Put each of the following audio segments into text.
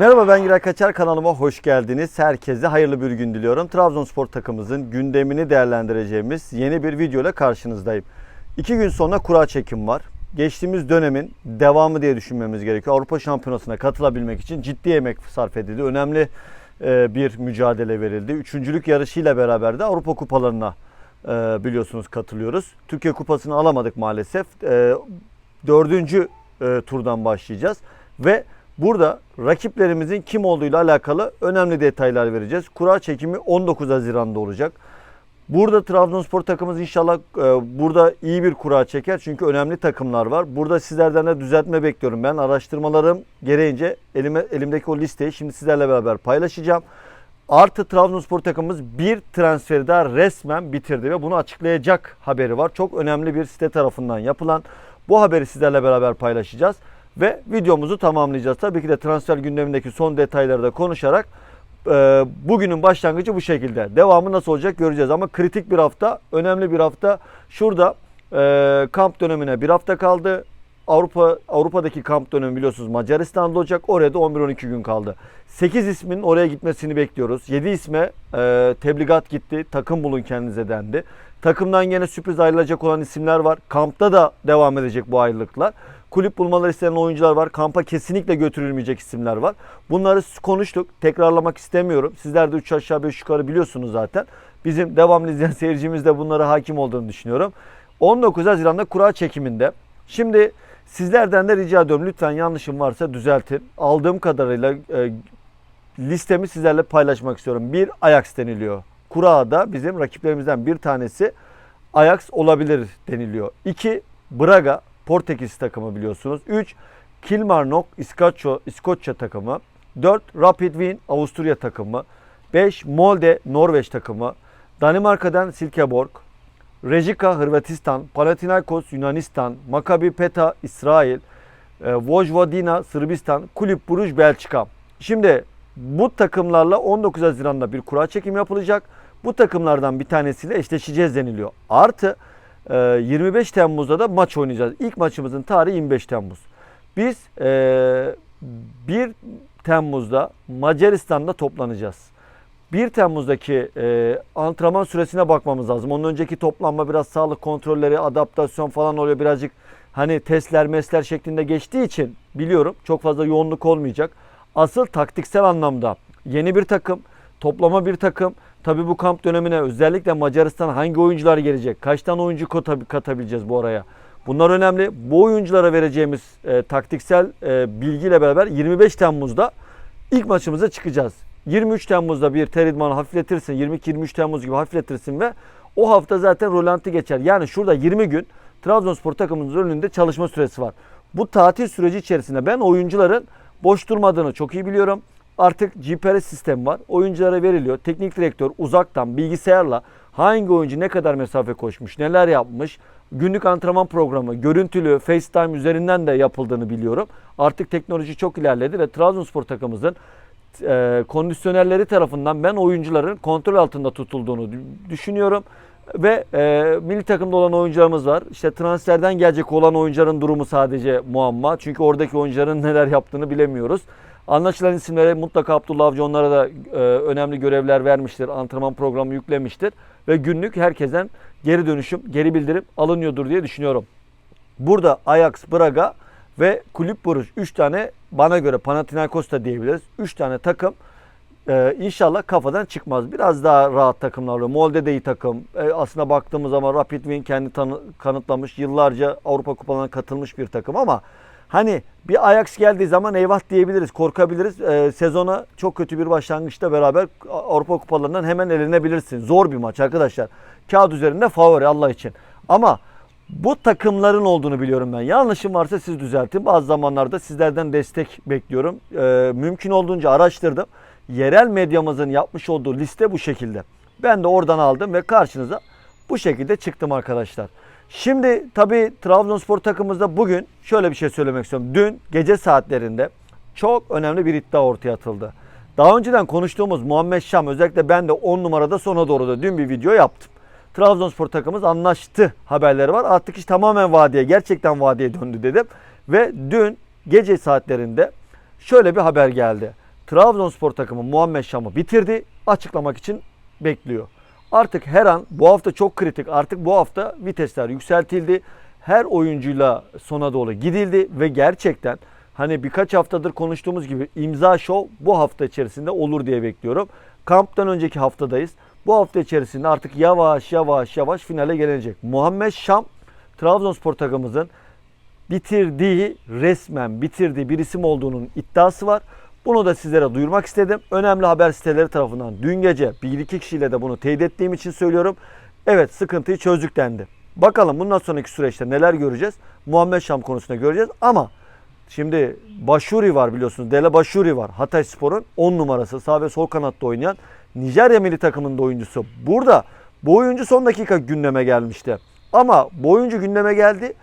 Merhaba ben Giray Kaçar kanalıma hoş geldiniz. Herkese hayırlı bir gün diliyorum. Trabzonspor takımımızın gündemini değerlendireceğimiz yeni bir video ile karşınızdayım. İki gün sonra kura çekim var. Geçtiğimiz dönemin devamı diye düşünmemiz gerekiyor. Avrupa Şampiyonası'na katılabilmek için ciddi emek sarf edildi. Önemli e, bir mücadele verildi. Üçüncülük yarışıyla beraber de Avrupa kupalarına e, biliyorsunuz katılıyoruz. Türkiye kupasını alamadık maalesef. E, Dördüncü turdan başlayacağız. Ve burada rakiplerimizin kim olduğuyla alakalı önemli detaylar vereceğiz. Kura çekimi 19 Haziran'da olacak. Burada Trabzonspor takımımız inşallah e, burada iyi bir kura çeker. Çünkü önemli takımlar var. Burada sizlerden de düzeltme bekliyorum. Ben araştırmalarım gereğince elime, elimdeki o listeyi şimdi sizlerle beraber paylaşacağım. Artı Trabzonspor takımımız bir transferi daha resmen bitirdi ve bunu açıklayacak haberi var. Çok önemli bir site tarafından yapılan. Bu haberi sizlerle beraber paylaşacağız ve videomuzu tamamlayacağız. Tabii ki de transfer gündemindeki son detayları da konuşarak e, bugünün başlangıcı bu şekilde. Devamı nasıl olacak göreceğiz ama kritik bir hafta, önemli bir hafta. Şurada e, kamp dönemine bir hafta kaldı. Avrupa Avrupa'daki kamp dönemi biliyorsunuz Macaristan'da olacak. Oraya da 11-12 gün kaldı. 8 ismin oraya gitmesini bekliyoruz. 7 isme e, tebligat gitti. Takım bulun kendinize dendi. Takımdan yine sürpriz ayrılacak olan isimler var. Kampta da devam edecek bu ayrılıklar. Kulüp bulmaları istenen oyuncular var. Kampa kesinlikle götürülmeyecek isimler var. Bunları konuştuk. Tekrarlamak istemiyorum. Sizler de 3 aşağı 5 yukarı biliyorsunuz zaten. Bizim devamlı izleyen seyircimiz de bunlara hakim olduğunu düşünüyorum. 19 Haziran'da kura çekiminde. Şimdi sizlerden de rica ediyorum lütfen yanlışım varsa düzeltin. Aldığım kadarıyla e, listemi sizlerle paylaşmak istiyorum. Bir Ajax deniliyor. Kura'da bizim rakiplerimizden bir tanesi Ajax olabilir deniliyor. 2 Braga Portekiz takımı biliyorsunuz. 3 Kilmarnock İskoçya, İskoçya takımı. 4 Rapid Wien Avusturya takımı. 5 Molde Norveç takımı. Danimarka'dan Silkeborg. Rijeka Hırvatistan, Panathinaikos Yunanistan, Maccabi Peta İsrail, e, Vojvodina Sırbistan, Kulüp Buruj Belçika. Şimdi bu takımlarla 19 Haziran'da bir kura çekim yapılacak. Bu takımlardan bir tanesiyle eşleşeceğiz deniliyor. Artı 25 Temmuz'da da maç oynayacağız. İlk maçımızın tarihi 25 Temmuz. Biz e, 1 Temmuz'da Macaristan'da toplanacağız. 1 Temmuz'daki e, antrenman süresine bakmamız lazım. Onun önceki toplanma biraz sağlık kontrolleri, adaptasyon falan oluyor. Birazcık hani testler, mesler şeklinde geçtiği için biliyorum çok fazla yoğunluk olmayacak. Asıl taktiksel anlamda yeni bir takım, toplama bir takım. Tabi bu kamp dönemine özellikle Macaristan hangi oyuncular gelecek? Kaç tane oyuncu kata- katabileceğiz bu araya? Bunlar önemli. Bu oyunculara vereceğimiz e, taktiksel e, bilgiyle beraber 25 Temmuz'da ilk maçımıza çıkacağız. 23 Temmuz'da bir ter idmanı hafifletirsin. 22-23 Temmuz gibi hafifletirsin ve o hafta zaten rolanti geçer. Yani şurada 20 gün Trabzonspor takımımızın önünde çalışma süresi var. Bu tatil süreci içerisinde ben oyuncuların boş durmadığını çok iyi biliyorum. Artık GPS sistemi var. Oyunculara veriliyor. Teknik direktör uzaktan bilgisayarla hangi oyuncu ne kadar mesafe koşmuş, neler yapmış, günlük antrenman programı, görüntülü, FaceTime üzerinden de yapıldığını biliyorum. Artık teknoloji çok ilerledi ve Trabzonspor takımımızın e, kondisyonerleri tarafından ben oyuncuların kontrol altında tutulduğunu dü- düşünüyorum. Ve e, milli takımda olan oyuncularımız var. İşte transferden gelecek olan oyuncuların durumu sadece muamma. Çünkü oradaki oyuncuların neler yaptığını bilemiyoruz. Anlaşılan isimlere mutlaka Abdullah Avcı onlara da e, önemli görevler vermiştir. Antrenman programı yüklemiştir. Ve günlük herkesten geri dönüşüm, geri bildirim alınıyordur diye düşünüyorum. Burada Ajax, Braga ve Kulüp Buruj 3 tane bana göre Panathinaikos da diyebiliriz. 3 tane takım e, inşallah kafadan çıkmaz. Biraz daha rahat takımlar oluyor. Molde de iyi takım. E, aslında baktığımız zaman Rapid Wien kendi kanıtlamış. Yıllarca Avrupa kupalarına katılmış bir takım ama hani bir Ajax geldiği zaman eyvah diyebiliriz, korkabiliriz. E, sezona çok kötü bir başlangıçta beraber Avrupa kupalarından hemen elenebilirsin. Zor bir maç arkadaşlar. Kağıt üzerinde favori Allah için. Ama bu takımların olduğunu biliyorum ben. Yanlışım varsa siz düzeltin. Bazı zamanlarda sizlerden destek bekliyorum. Ee, mümkün olduğunca araştırdım. Yerel medyamızın yapmış olduğu liste bu şekilde. Ben de oradan aldım ve karşınıza bu şekilde çıktım arkadaşlar. Şimdi tabii Trabzonspor takımımızda bugün şöyle bir şey söylemek istiyorum. Dün gece saatlerinde çok önemli bir iddia ortaya atıldı. Daha önceden konuştuğumuz Muhammed Şam özellikle ben de 10 numarada sona doğru da dün bir video yaptım. Trabzonspor takımımız anlaştı haberleri var. Artık iş tamamen vadiye, gerçekten vadiye döndü dedim. Ve dün gece saatlerinde şöyle bir haber geldi. Trabzonspor takımı Muhammed Şam'ı bitirdi. Açıklamak için bekliyor. Artık her an bu hafta çok kritik. Artık bu hafta vitesler yükseltildi. Her oyuncuyla sona doğru gidildi ve gerçekten hani birkaç haftadır konuştuğumuz gibi imza şov bu hafta içerisinde olur diye bekliyorum. Kamptan önceki haftadayız. Bu hafta içerisinde artık yavaş yavaş yavaş finale gelecek. Muhammed Şam Trabzonspor takımımızın bitirdiği resmen bitirdiği bir isim olduğunun iddiası var. Bunu da sizlere duyurmak istedim. Önemli haber siteleri tarafından dün gece bir iki kişiyle de bunu teyit ettiğim için söylüyorum. Evet sıkıntıyı çözdük dendi. Bakalım bundan sonraki süreçte neler göreceğiz? Muhammed Şam konusunda göreceğiz ama şimdi Başuri var biliyorsunuz. Dele Başuri var. Hatay Spor'un 10 numarası sağ ve sol kanatta oynayan Nijerya milli takımının da oyuncusu. Burada bu oyuncu son dakika gündeme gelmişti. Ama bu oyuncu gündeme geldi.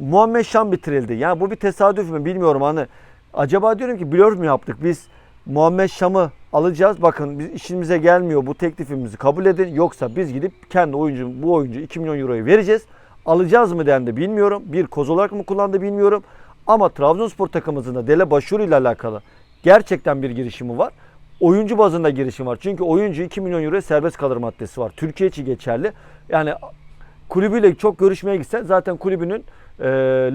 Muhammed Şam bitirildi. Yani bu bir tesadüf mü bilmiyorum hani. Acaba diyorum ki blur mu yaptık biz Muhammed Şam'ı alacağız. Bakın biz işimize gelmiyor bu teklifimizi kabul edin. Yoksa biz gidip kendi oyuncu bu oyuncu 2 milyon euroyu vereceğiz. Alacağız mı dendi bilmiyorum. Bir koz olarak mı kullandı bilmiyorum. Ama Trabzonspor takımımızın da Dele Başuru ile alakalı gerçekten bir girişimi var. Oyuncu bazında girişim var. Çünkü oyuncu 2 milyon euro serbest kalır maddesi var. Türkiye için geçerli. Yani kulübüyle çok görüşmeye gitsen zaten kulübünün e,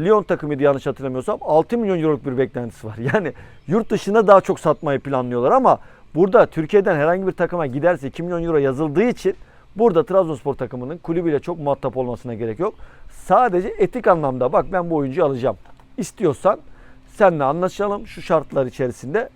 Lyon takımıydı yanlış hatırlamıyorsam 6 milyon euroluk bir beklentisi var. Yani yurt dışına daha çok satmayı planlıyorlar ama burada Türkiye'den herhangi bir takıma giderse 2 milyon euro yazıldığı için burada Trabzonspor takımının kulübüyle çok muhatap olmasına gerek yok. Sadece etik anlamda bak ben bu oyuncuyu alacağım. İstiyorsan seninle anlaşalım şu şartlar içerisinde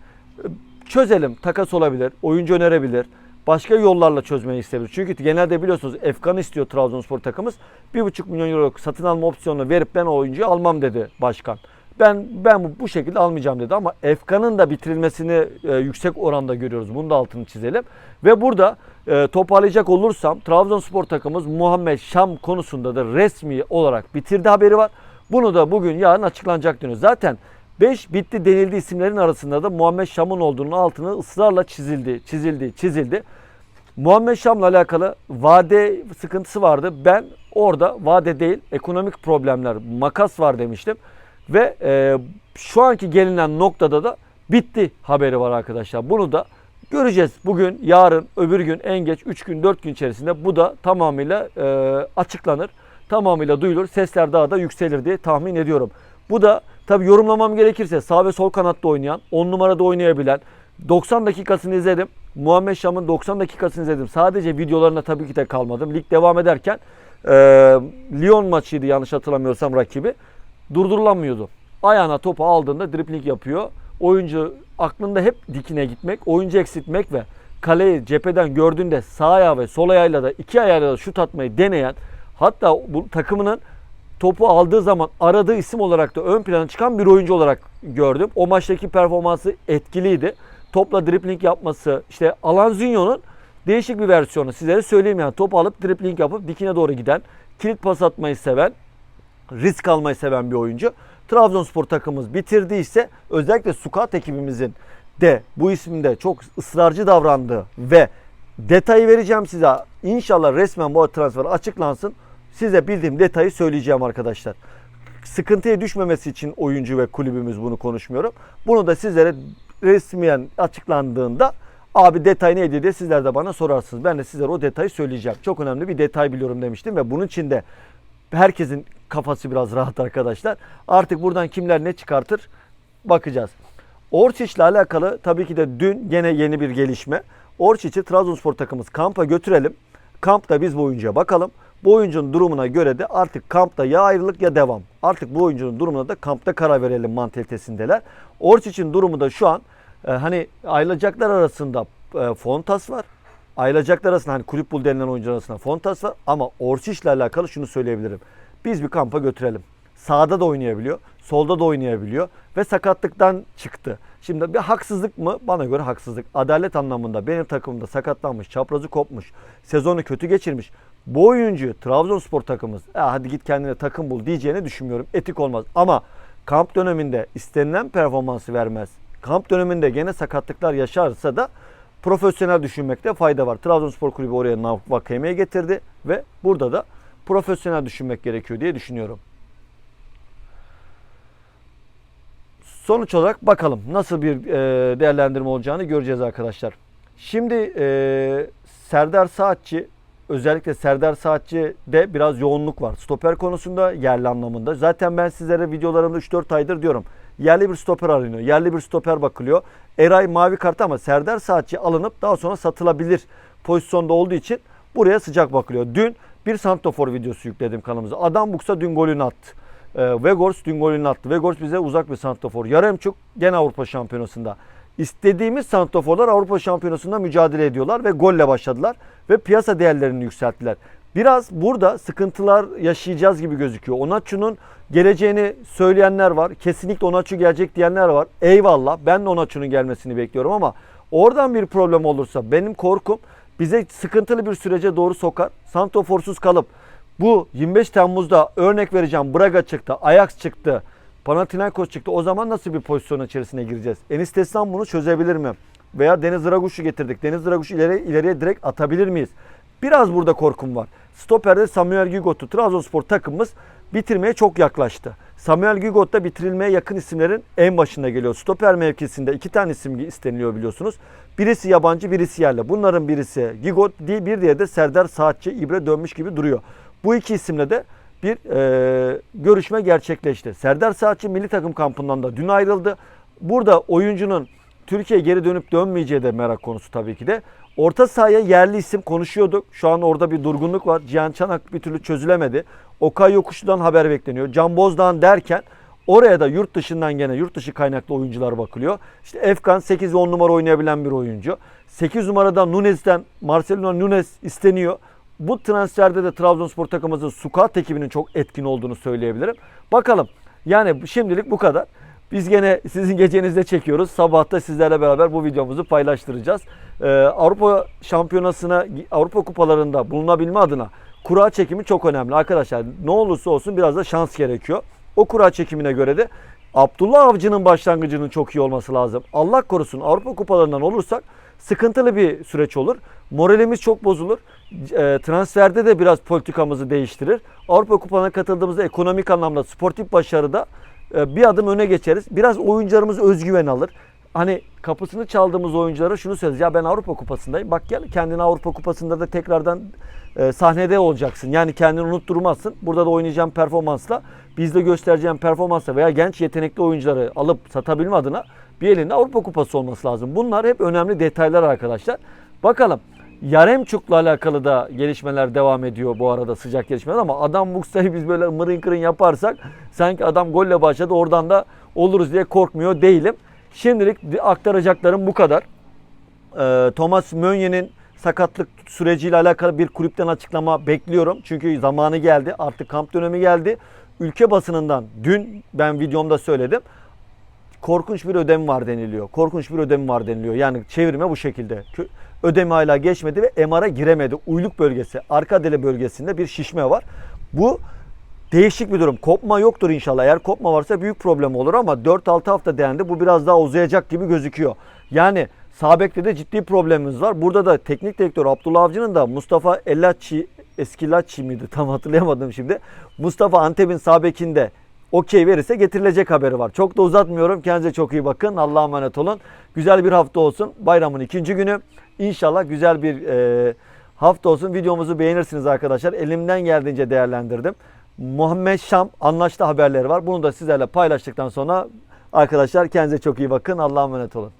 çözelim. Takas olabilir, oyuncu önerebilir başka yollarla çözmeyi isteyebilir. Çünkü genelde biliyorsunuz Efkan istiyor Trabzonspor takımımız. 1,5 milyon euro satın alma opsiyonunu verip ben o oyuncuyu almam dedi başkan. Ben ben bu, bu şekilde almayacağım dedi ama Efkan'ın da bitirilmesini e, yüksek oranda görüyoruz. Bunu da altını çizelim. Ve burada e, toparlayacak olursam Trabzonspor takımımız Muhammed Şam konusunda da resmi olarak bitirdi haberi var. Bunu da bugün yarın açıklanacak diyor. Zaten 5 bitti denildi isimlerin arasında da Muhammed Şam'ın olduğunu altını ısrarla çizildi, çizildi, çizildi. Muhammed Şam'la alakalı vade sıkıntısı vardı. Ben orada vade değil ekonomik problemler, makas var demiştim. Ve e, şu anki gelinen noktada da bitti haberi var arkadaşlar. Bunu da göreceğiz. Bugün, yarın, öbür gün en geç 3 gün, 4 gün içerisinde bu da tamamıyla e, açıklanır. Tamamıyla duyulur. Sesler daha da yükselir diye tahmin ediyorum. Bu da tabi yorumlamam gerekirse sağ ve sol kanatta oynayan, 10 numarada oynayabilen, 90 dakikasını izledim. Muhammed Şam'ın 90 dakikasını izledim. Sadece videolarına tabii ki de kalmadım. Lig devam ederken e, Lyon maçıydı yanlış hatırlamıyorsam rakibi. Durdurulamıyordu. Ayağına topu aldığında dripling yapıyor. Oyuncu aklında hep dikine gitmek, oyuncu eksiltmek ve kaleyi cepheden gördüğünde sağ ayağı ve sol ayağıyla da iki ayağıyla da şut atmayı deneyen hatta bu takımının topu aldığı zaman aradığı isim olarak da ön plana çıkan bir oyuncu olarak gördüm. O maçtaki performansı etkiliydi. Topla dripling yapması işte Alanzinho'nun değişik bir versiyonu. Sizlere söyleyeyim yani top alıp dripling yapıp dikine doğru giden, kilit pas atmayı seven, risk almayı seven bir oyuncu. Trabzonspor takımımız bitirdiyse özellikle Sukat ekibimizin de bu isimde çok ısrarcı davrandığı ve detayı vereceğim size. İnşallah resmen bu transfer açıklansın. Size bildiğim detayı söyleyeceğim arkadaşlar. Sıkıntıya düşmemesi için oyuncu ve kulübümüz bunu konuşmuyorum. Bunu da sizlere resmiyen açıklandığında abi detay neydi diye sizler de bana sorarsınız. Ben de sizlere o detayı söyleyeceğim. Çok önemli bir detay biliyorum demiştim ve bunun için de herkesin kafası biraz rahat arkadaşlar. Artık buradan kimler ne çıkartır bakacağız. Orçiç ile alakalı tabii ki de dün gene yeni bir gelişme. Orçiç'i Trabzonspor takımımız kampa götürelim. Kampta biz bu oyuncuya bakalım. Bu oyuncunun durumuna göre de artık kampta ya ayrılık ya devam. Artık bu oyuncunun durumuna da kampta karar verelim mantalitesindeler. Orçiç'in durumu da şu an e, hani ayrılacaklar arasında e, Fontas var. Ayrılacaklar arasında hani kulüp bul denilen oyuncular arasında Fontas var. Ama Orçiç'le alakalı şunu söyleyebilirim. Biz bir kampa götürelim. Sağda da oynayabiliyor, solda da oynayabiliyor ve sakatlıktan çıktı. Şimdi bir haksızlık mı? Bana göre haksızlık. Adalet anlamında benim takımımda sakatlanmış, çaprazı kopmuş, sezonu kötü geçirmiş. Bu oyuncuyu Trabzonspor takımımız e, hadi git kendine takım bul diyeceğini düşünmüyorum. Etik olmaz. Ama kamp döneminde istenilen performansı vermez. Kamp döneminde gene sakatlıklar yaşarsa da profesyonel düşünmekte fayda var. Trabzonspor Kulübü oraya Vakayeme'ye getirdi ve burada da profesyonel düşünmek gerekiyor diye düşünüyorum. Sonuç olarak bakalım nasıl bir e, değerlendirme olacağını göreceğiz arkadaşlar. Şimdi e, Serdar Saatçi özellikle Serdar Saatçi'de biraz yoğunluk var. Stoper konusunda yerli anlamında. Zaten ben sizlere videolarımda 3-4 aydır diyorum. Yerli bir stoper aranıyor. Yerli bir stoper bakılıyor. Eray mavi kart ama Serdar Saatçi alınıp daha sonra satılabilir pozisyonda olduğu için buraya sıcak bakılıyor. Dün bir Santofor videosu yükledim kanalımıza. Adam Buksa dün golünü attı. Vegors dün golünü attı. Vegors bize uzak bir Santofor. Yaremçuk gene Avrupa Şampiyonası'nda. İstediğimiz santraforlar Avrupa Şampiyonası'nda mücadele ediyorlar ve golle başladılar ve piyasa değerlerini yükselttiler. Biraz burada sıkıntılar yaşayacağız gibi gözüküyor. Onaçu'nun geleceğini söyleyenler var. Kesinlikle Onaçu gelecek diyenler var. Eyvallah ben de Onaçu'nun gelmesini bekliyorum ama oradan bir problem olursa benim korkum bize sıkıntılı bir sürece doğru sokar. Santroforsuz kalıp bu 25 Temmuz'da örnek vereceğim Braga çıktı, Ajax çıktı, Panathinaikos çıktı. O zaman nasıl bir pozisyon içerisine gireceğiz? Enis Destan bunu çözebilir mi? Veya Deniz Draguş'u getirdik. Deniz Draguş'u ileri, ileriye direkt atabilir miyiz? Biraz burada korkum var. Stoper'de Samuel Gigot'u Trabzonspor takımımız bitirmeye çok yaklaştı. Samuel Gigot da bitirilmeye yakın isimlerin en başında geliyor. Stoper mevkisinde iki tane isim isteniliyor biliyorsunuz. Birisi yabancı, birisi yerli. Bunların birisi Gigot, bir diğeri de Serdar Saatçi, İbre dönmüş gibi duruyor. Bu iki isimle de bir e, görüşme gerçekleşti. Serdar Saatçi milli takım kampından da dün ayrıldı. Burada oyuncunun Türkiye'ye geri dönüp dönmeyeceği de merak konusu tabii ki de. Orta sahaya yerli isim konuşuyorduk. Şu an orada bir durgunluk var. Cihan Çanak bir türlü çözülemedi. Okay Yokuşlu'dan haber bekleniyor. Can Bozdağ'ın derken oraya da yurt dışından gene yurt dışı kaynaklı oyuncular bakılıyor. İşte Efkan 8 10 numara oynayabilen bir oyuncu. 8 numarada Nunez'den Marcelo Nunez isteniyor. Bu transferde de Trabzonspor takımımızın Sukat ekibinin çok etkin olduğunu söyleyebilirim. Bakalım. Yani şimdilik bu kadar. Biz gene sizin gecenizde çekiyoruz. Sabahta sizlerle beraber bu videomuzu paylaştıracağız. Ee, Avrupa Şampiyonası'na, Avrupa kupalarında bulunabilme adına kura çekimi çok önemli. Arkadaşlar ne olursa olsun biraz da şans gerekiyor. O kura çekimine göre de Abdullah Avcı'nın başlangıcının çok iyi olması lazım. Allah korusun Avrupa kupalarından olursak sıkıntılı bir süreç olur. Moralimiz çok bozulur. E, transferde de biraz politikamızı değiştirir. Avrupa kupalarına katıldığımızda ekonomik anlamda sportif başarıda e, bir adım öne geçeriz. Biraz oyuncularımız özgüven alır. Hani kapısını çaldığımız oyunculara şunu söyleriz. Ya ben Avrupa Kupası'ndayım. Bak gel kendini Avrupa Kupası'nda da tekrardan e, sahnede olacaksın. Yani kendini unutturmazsın. Burada da oynayacağım performansla, bizde göstereceğim performansla veya genç yetenekli oyuncuları alıp satabilme adına bir elinde Avrupa Kupası olması lazım. Bunlar hep önemli detaylar arkadaşlar. Bakalım. Yaremçuk'la alakalı da gelişmeler devam ediyor bu arada sıcak gelişmeler ama adam Muksa'yı biz böyle mırın kırın yaparsak sanki adam golle başladı oradan da oluruz diye korkmuyor değilim. Şimdilik aktaracaklarım bu kadar. Ee, Thomas Mönye'nin sakatlık süreciyle alakalı bir kulüpten açıklama bekliyorum. Çünkü zamanı geldi. Artık kamp dönemi geldi. Ülke basınından dün ben videomda söyledim. Korkunç bir ödem var deniliyor. Korkunç bir ödem var deniliyor. Yani çevirme bu şekilde. Ödemi hala geçmedi ve MR'a giremedi. Uyluk bölgesi, arka dele bölgesinde bir şişme var. Bu değişik bir durum. Kopma yoktur inşallah. Eğer kopma varsa büyük problem olur ama 4-6 hafta denendi. Bu biraz daha uzayacak gibi gözüküyor. Yani Sabek'te de ciddi problemimiz var. Burada da teknik direktör Abdullah Avcı'nın da Mustafa Ellaçi, Eskilaçi miydi tam hatırlayamadım şimdi. Mustafa Antep'in Sabek'inde okey verirse getirilecek haberi var. Çok da uzatmıyorum. Kendinize çok iyi bakın. Allah'a emanet olun. Güzel bir hafta olsun. Bayramın ikinci günü. İnşallah güzel bir e, hafta olsun. Videomuzu beğenirsiniz arkadaşlar. Elimden geldiğince değerlendirdim. Muhammed Şam anlaştı haberleri var. Bunu da sizlerle paylaştıktan sonra arkadaşlar kendinize çok iyi bakın. Allah'a emanet olun.